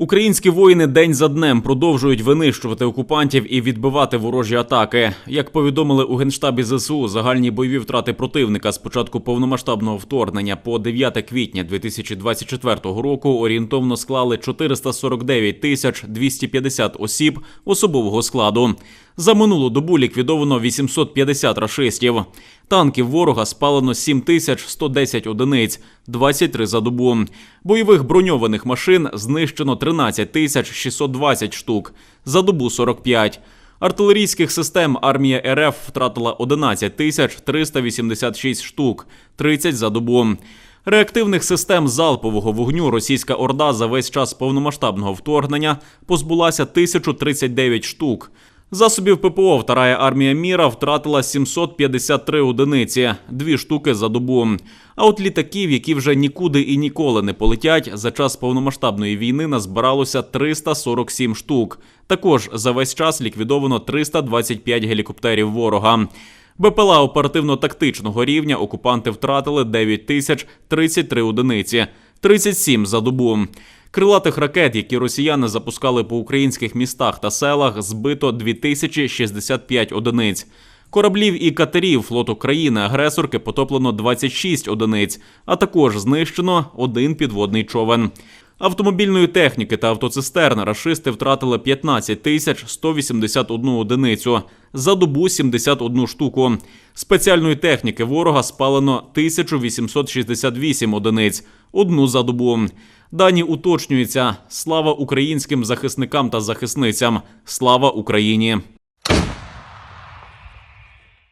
Українські воїни день за днем продовжують винищувати окупантів і відбивати ворожі атаки. Як повідомили у генштабі ЗСУ, загальні бойові втрати противника з початку повномасштабного вторгнення по 9 квітня 2024 року орієнтовно склали 449 тисяч 250 осіб особового складу. За минулу добу ліквідовано 850 рашистів. Танків ворога спалено 7110 одиниць, 23 за добу. Бойових броньованих машин знищено 13 тисяч 620 штук, за добу 45. Артилерійських систем армія РФ втратила 11 тисяч 386 штук, 30 за добу. Реактивних систем залпового вогню російська орда за весь час повномасштабного вторгнення позбулася 1039 штук. Засобів ППО Вторая армія міра втратила 753 одиниці, дві штуки за добу. А от літаків, які вже нікуди і ніколи не полетять, за час повномасштабної війни назбиралося 347 штук. Також за весь час ліквідовано 325 гелікоптерів ворога. БПЛА оперативно-тактичного рівня окупанти втратили 9 тисяч 33 одиниці, 37 за добу. Крилатих ракет, які росіяни запускали по українських містах та селах, збито 2065 одиниць. Кораблів і катерів флоту країни-агресорки потоплено 26 одиниць, а також знищено один підводний човен. Автомобільної техніки та автоцистерн рашисти втратили 15 тисяч 181 одиницю, за добу 71 штуку. Спеціальної техніки ворога спалено 1868 одиниць, одну за добу. Дані уточнюються. Слава українським захисникам та захисницям. Слава Україні!